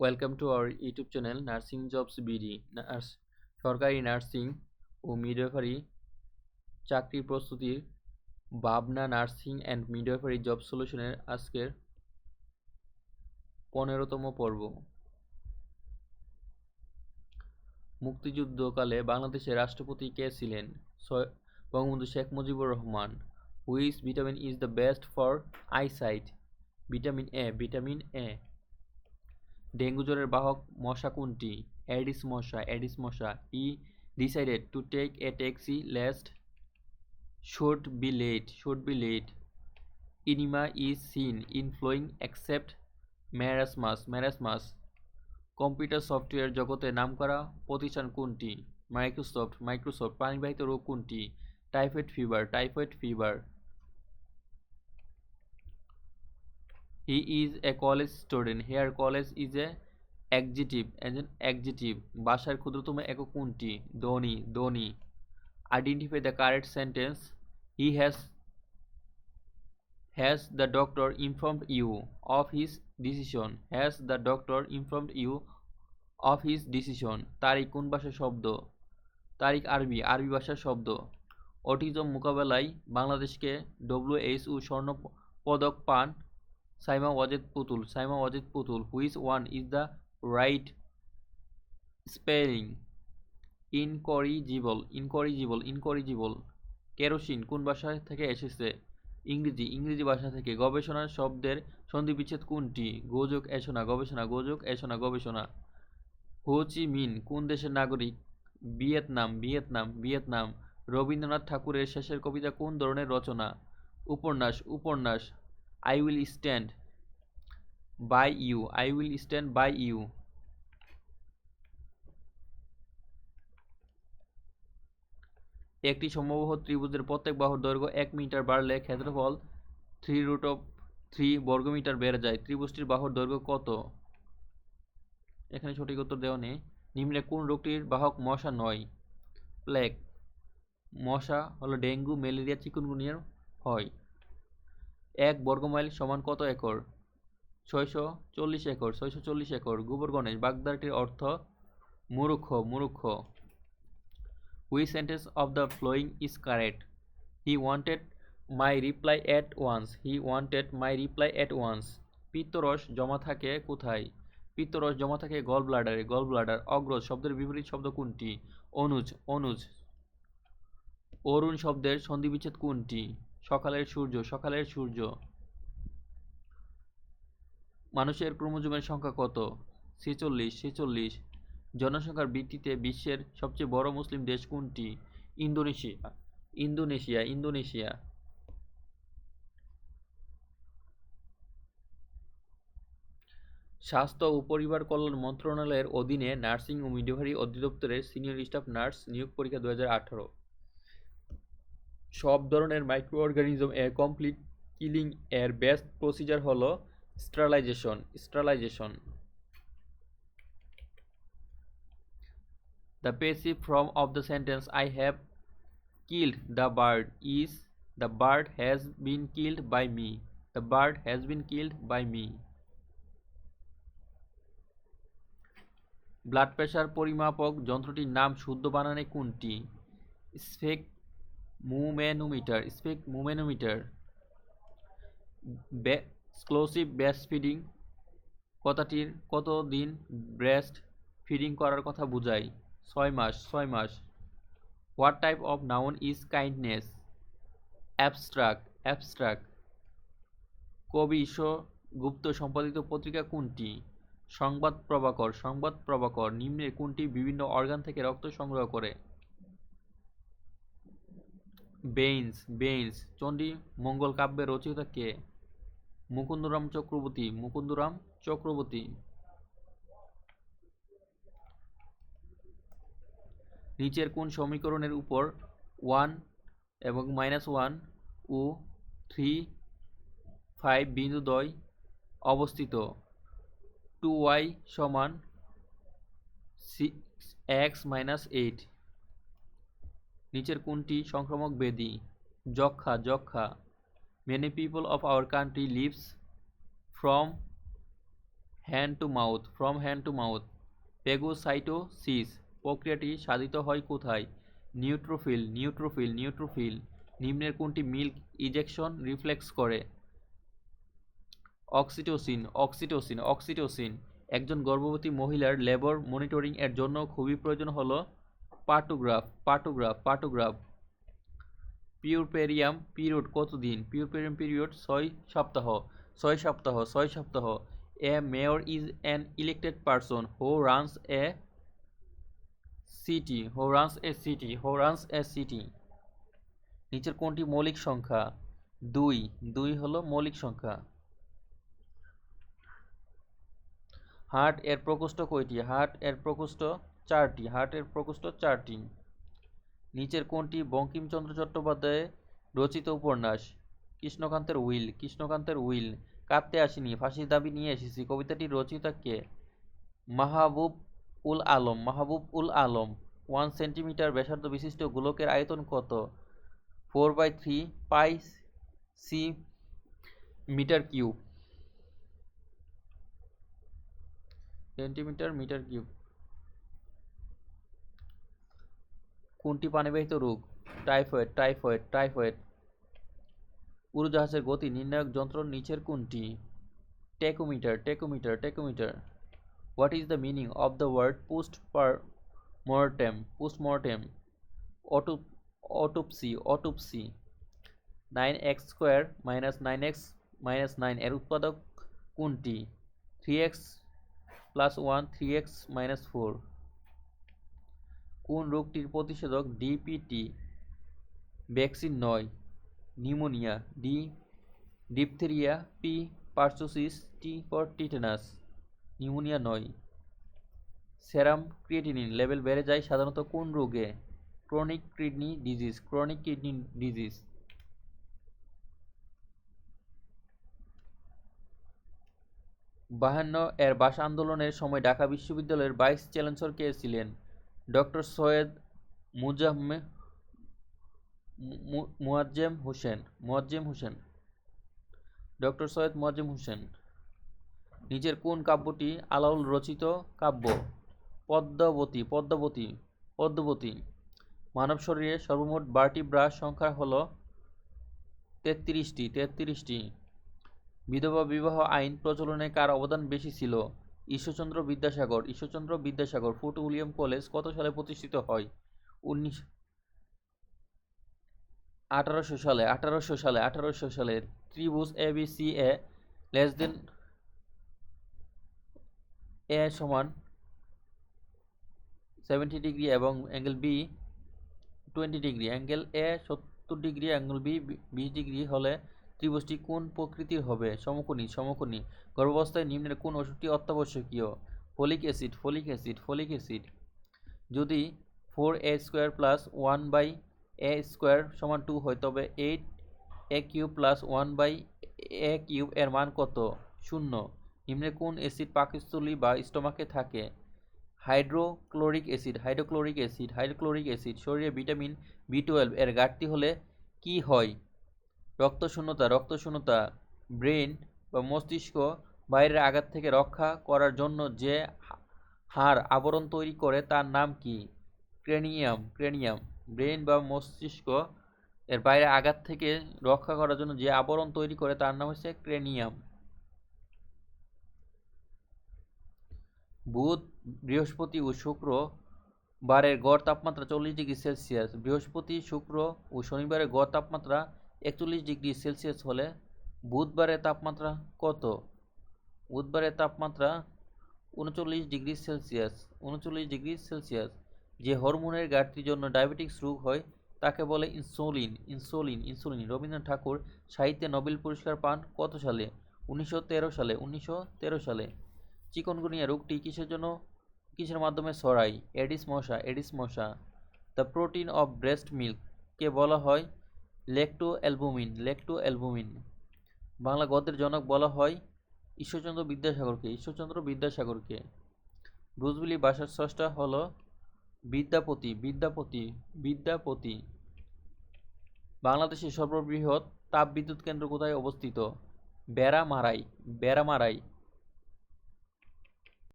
Welcome to our YouTube channel nursing jobs BD nurse সরকারি nursing ও midwifery চাকরির প্রস্তুতির ভাবনা নার্সিং অ্যান্ড মিডওয়াইফারি জব সলিউশনের আজকের পনেরোতম পর্ব। মুক্তিযুদ্ধকালে বাংলাদেশের রাষ্ট্রপতি কে ছিলেন? Bangabandhu Sheikh Mujibur Rahman. Which vitamin is the best for eyesight vitamin A vitamin A dengue জ্বরের বাহক মশা কোনটি? অ্যাডিস মশা অ্যাডিস মশা। He, decided to take a taxi lest should be late, should be late. Enema is seen in following except marasmus marasmus. Computer software জগতে নাম নামকরা প্রতিষ্ঠান কোনটি? Microsoft Microsoft. প্রাণীবাহিত রোগ কোনটি? Typhoid fever typhoid fever. He is a college student here college is a adjective as একজন adjective বাসার ক্ষুদ্রতম একক কোনটি? ধনি ধনি। Identify the correct sentence he has has the doctor informed you of his decision has the doctor informed you of his decision তারিখ কোন ভাষার শব্দ? তারিখ আরবি আরবি ভাষার শব্দ। অটিজম মোকাবেলায় বাংলাদেশকে ডব্লিউ এইচ ও স্বর্ণ পদক পান Saima Wazed Putul, Saima Wazed Putul which one is the right spelling, incorrigible incorrigible incorrigible, kerosene, কোন ভাষা থেকে এসেছে? ইংরেজি ইংরেজি ভাষা থেকে। গবেষণার শব্দের সন্ধিবিচ্ছেদ কোনটি? গোযোগ এসোনা, গবেষণা গোযোগ এসোনা, গবেষণা। হোচি মিন, কোন দেশের নাগরিক? Vietnam Vietnam Vietnam. রবীন্দ্রনাথ ঠাকুরের শেষের কবিতা কোন ধরনের রচনা? উপন্যাস উপন্যাস। I will stand by you. I will stand by you. একটি সমবাহু ত্রিভুজের প্রত্যেক বাহুর দৈর্ঘ্য এক মিটার বাড়লে ক্ষেত্রফল থ্রি রুট অফ থ্রি বর্গমিটার বেড়ে যায়। ত্রিভুজটির বাহুর দৈর্ঘ্য কত? এখানে সঠিক উত্তর দেওয়া নেই। নিম্নে কোন রোগটির বাহক মশা নয়? প্লেগ মশা হলো ডেঙ্গু, ম্যালেরিয়া, চিকুনগুনিয়ার হয়। এক বর্গমাইল সমান কত একর? ছয়শো চল্লিশ একর, ছয়শো চল্লিশ একর। গোবর গণেশ, বাগদারটির অর্থ মূর্খ মূর্খ which sentence of the following is correct he wanted my reply at once he wanted my reply at once পিত্তরস জমা থাকে কোথায়? পিত্তরস জমা থাকে গল ব্লাডারে গল ব্লাডার অগ্রজ শব্দের বিপরীত শব্দ কোনটি? অনুজ অনুজ। অরুণ শব্দের সন্ধিবিচ্ছেদ কোনটি? সকালের সূর্য সকালের সূর্য। মানুষের ক্রোমোজোমের সংখ্যা কত? ছেচল্লিশ ছেচল্লিশ। জনসংখ্যার ভিত্তিতে বিশ্বের সবচেয়ে বড় মুসলিম দেশ কোনটি? ইন্দোনেশিয়া। Indonesia Indonesia. স্বাস্থ্য ও পরিবার কল্যাণ মন্ত্রণালয়ের অধীনে নার্সিং ও মিডওয়াইফারি অধিদপ্তরের সিনিয়র স্টাফ নার্স নিয়োগ পরীক্ষা দু হাজার আঠারো। সব ধরনের মাইক্রো অর্গানিজম এর কমপ্লিট কিলিং এর বেস্ট প্রসিজার হলো sterilization sterilization the passive form of the sentence I have killed the bird is the bird has been killed by me the bird has been killed by me blood pressure পরিমাপক যন্ত্রটির নাম শুদ্ধ বানানে কোনটি? Sphygmomanometer sphygmomanometer exclusive breast feeding কথাটির কত দিন breast feeding করার কথা বোঝায় ছয় মাস ছয় মাস। What type of noun is kindness abstract abstract কবি গুপ্ত সম্পাদিত পত্রিকা কোনটি? সংবাদ প্রভাকর সংবাদ প্রভাকর, নিম্নে কোনটি বিভিন্ন অর্গান থেকে রক্ত সংগ্রহ করে? বেইন্স বেইন্স। চণ্ডী মঙ্গল কাব্যের রচয়িতা কে? মুকুন্দরাম চক্রবর্তী মুকুন্দরাম চক্রবর্তী। নিচের কোন সমীকরণের উপর ওয়ান এবং মাইনাস ওয়ান ও থ্রি ফাইভ বিন্দুদ্বয় অবস্থিত? টু ওয়াই সমান সিক্স এক্স মাইনাস এইট। নিচের কোনটি সংক্রামক ব্যাধি যক্ষা যক্ষা many people of our country lives from hand to mouth from hand to mouth phagocytosis প্রক্রিয়াটি সাধিত হয় কোথায়? নিউট্রোফিল নিউট্রোফিল নিউট্রোফিল নিম্নের কোনটি মিল্ক ইজেকশন রিফ্লেক্স করে? অক্সিটোসিন অক্সিটোসিন অক্সিটোসিন একজন গর্ভবতী মহিলার লেবর মনিটরিং এর জন্য খুবই প্রয়োজন হলো পাটোগ্রাফ পাটোগ্রাফ পাটোগ্রাফ। পিউরপেরিয়াম পিরিয়ড কতদিন? পিউরপেরিয়াম পিরিয়ড ছয় সপ্তাহ ছয় সপ্তাহ ছয় সপ্তাহ। A mayor is an elected person who runs a city, who runs a city, who runs a city. নিচের কোনটি মৌলিক সংখ্যা? দুই দুই হলো মৌলিক সংখ্যা। হার্ট এর প্রকোষ্ঠ কয়টি? হার্ট এর প্রকোষ্ঠ চারটি, হার্টের প্রকোষ্ঠ চারটি। নিচের কোনটি বঙ্কিমচন্দ্র চট্টোপাধ্যায় রচিত উপন্যাস। কৃষ্ণকান্তের উইল কৃষ্ণকান্তের উইল, কাঁদতে আসিনি, ফাঁসির দাবি নিয়ে এসেছি। কবিতাটি রচয়িতা কে? মাহবুব উল আলম, মাহবুব উল আলম। ওয়ান সেন্টিমিটার ব্যাসার্ধ বিশিষ্ট গোলকের আয়তন কত? Four by three pi centimetre cube. Centimetre metre cube. কোনটি পানিবাহিত রোগ? Typhoid typhoid typhoid. উড়োজাহাজের গতি নির্ণায়ক যন্ত্র নিচের কোনটি? Tachometer tachometer tachometer. What is the meaning of the word post per mortem postmortem auto autopsy autopsy nine X square minus nine X minus nine এর উৎপাদক কোনটি? Three X plus one three X minus four কোন রোগটির প্রতিষেধক DPT vaccine নয়, pneumonia. D diphtheria. P pertussis T for tetanus pneumonia নয়। Serum creatinine. Level বেড়ে যায় সাধারণত কোন রোগে? Chronic kidney disease. Chronic kidney disease. বাহান্ন এর ভাষা আন্দোলনের সময় ঢাকা বিশ্ববিদ্যালয়ের ভাইস চ্যান্সেলর কে ছিলেন? ডক্টর সৈয়দ মুজাম্মে মুয়াজ্জেম হোসেন মুয়াজ্জেম হোসেন। ডক্টর সৈয়দ মুয়াজ্জেম হোসেন। নিজের কোন কাব্যটি আলাউল রচিত কাব্য? পদ্মাবতী পদ্মাবতী, পদ্মবতী। মানব শরীরে সর্বমোট বারটি ব্রাশ সংখ্যা হল তেত্রিশটি তেত্রিশটি। বিধবা বিবাহ আইন প্রচলনে কার অবদান বেশি ছিল? Ishwarchandra Vidyasagar Ishwarchandra Vidyasagar Fort William College কত সালে প্রতিষ্ঠিত হয়? উনিশ আঠারোশো সালে আঠারোশো সালে আঠারোশো সালে ত্রিভুজ A, B, C, A less than A সমান সেভেন্টি ডিগ্রি এবং angle B twenty degree angle A সত্তর ডিগ্রি অ্যাঙ্গেল বি বিশ ডিগ্রি হলে ত্রিভুজটি কোন প্রকৃতির হবে? সমকোণী সমকোণী। গর্ভাবস্থায় নিম্নের কোন ওষুধটি অত্যাবশ্যকীয়? Folic acid folic acid folic acid. যদি four A square plus one by A square সমান টু হয়, তবে eight A cube plus one by A cube এর মান কত? শূন্য। নিম্নে কোন অ্যাসিড পাকস্থলী বা স্টোমাকে থাকে? Hydrochloric acid hydrochloric acid hydrochloric acid. শরীরে ভিটামিন বি টুয়েলভ এর ঘাটতি হলে কি হয়? রক্তশূন্যতা রক্তশূন্যতা, ব্রেন বা মস্তিষ্ক বাইরের আঘাত থেকে রক্ষা করার জন্য যে হাড় আবরণ তৈরি করে তার নাম কি? Cranium cranium. ব্রেন বা মস্তিষ্ক এর বাইরে আঘাত থেকে রক্ষা করার জন্য যে আবরণ তৈরি করে তার নাম হচ্ছে ক্রেনিয়াম। বুধ, বৃহস্পতি ও শুক্র বারের গড় তাপমাত্রা চল্লিশ ডিগ্রি সেলসিয়াস। বৃহস্পতি, শুক্র ও শনিবারের গড় তাপমাত্রা একচল্লিশ ডিগ্রি সেলসিয়াস হলে বুধবারের তাপমাত্রা কত? বুধবারের তাপমাত্রা উনচল্লিশ ডিগ্রি সেলসিয়াস, উনচল্লিশ ডিগ্রি সেলসিয়াস। যে হরমোনের ঘাটতির জন্য ডায়াবেটিক্স রোগ হয়, তাকে বলে insulin insulin insulin. Rabindranath Thakur সাহিত্যে নোবেল পুরস্কার পান কত সালে? উনিশশো তেরো সালে, উনিশশো তেরো সালে। চিকনগুনিয়া রোগটি কিসের জন্য? কিসের মাধ্যমে ছড়ায়? এডিস মশা এডিস মশা। The protein of breast milk কে বলা হয়? Lactoalbumin lactoalbumin. বাংলা গদ্যের জনক বলা হয় ঈশ্বরচন্দ্র বিদ্যাসাগরকে। ঈশ্বরচন্দ্র বিদ্যাসাগরকে। ব্রুজবিলি ভাষার স্রষ্টা হল বিদ্যাপতি বিদ্যাপতি বিদ্যাপতি। বাংলাদেশের সর্ববৃহৎ তাপবিদ্যুৎ কেন্দ্র কোথায় অবস্থিত? বেড়ামারাই বেড়ামারাই।